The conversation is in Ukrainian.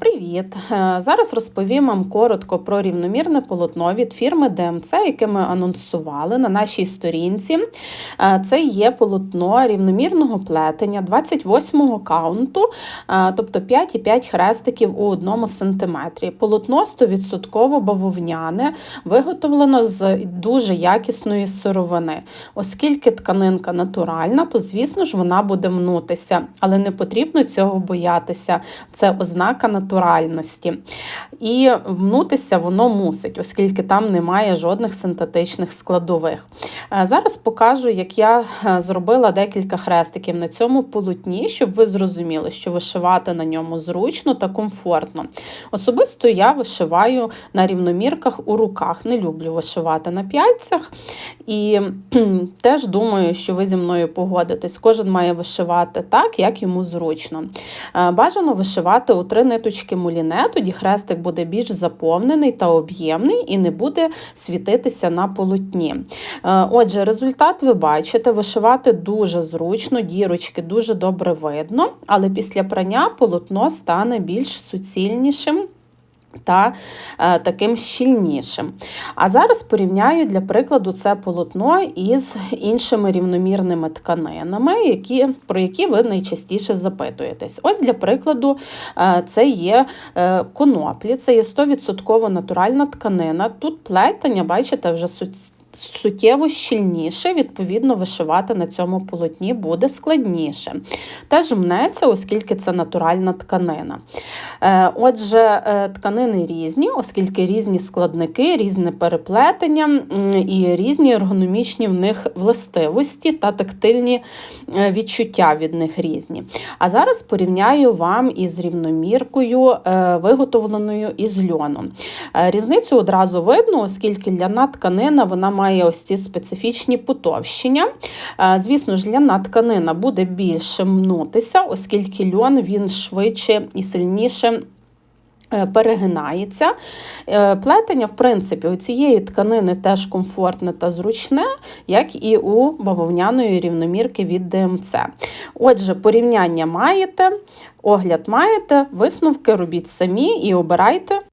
Привіт! Е, Зараз розповім вам коротко про рівномірне полотно від фірми ДМЦ, яке ми анонсували на нашій сторінці. Е, Це є полотно рівномірного плетення 28-го каунту, е, тобто 5,5 хрестиків у одному сантиметрі. Полотно 100% бавовняне, виготовлено з дуже якісної сировини. Оскільки тканинка натуральна, то звісно ж вона буде мнутися, але не потрібно цього боятися. Це ознака натуральності. І мнутися воно мусить, оскільки там немає жодних синтетичних складових. Е, Зараз покажу, як я е, зробила декілька хрестиків на цьому полотні, щоб ви зрозуміли, що вишивати на ньому зручно та комфортно. Особисто я вишиваю на рівномірках у руках. Не люблю вишивати на п'ятцях. І теж думаю, що ви зі мною погодитесь. Кожен має вишивати так, як йому зручно. Е, Бажано вишивати у три ниточки муліне, тоді хрестик буде більш заповнений та об'ємний і не буде світитися на полотні. Е, Отже, результат ви бачите, вишивати дуже зручно, дірочки дуже добре видно, але після прання полотно стане більш суцільнішим. Та е, таким щільнішим. А зараз порівняю для прикладу це полотно із іншими рівномірними тканинами, які, про які ви найчастіше запитуєтесь. Ось для прикладу, е, це є е, коноплі, це є 100% натуральна тканина. Тут плетення, бачите, вже су- суттєво щільніше, відповідно, вишивати на цьому полотні буде складніше. Теж мнеться, оскільки це натуральна тканина. Е, Отже, е, тканини різні, оскільки різні складники, різне переплетення і різні ергономічні в них властивості та тактильні е, відчуття від них різні. А зараз порівняю вам із рівноміркою, виготовленою із льону. Різницю одразу видно, оскільки ляна тканина вона має ось ці специфічні потовщення. Звісно ж, ляна тканина буде більше мнутися, оскільки льон він швидше і сильніше. Е, Перегинається. Е, Плетення, в принципі, у цієї тканини теж комфортне та зручне, як і у бавовняної рівномірки від ДМЦ. Отже, порівняння маєте, огляд маєте, висновки робіть самі і обирайте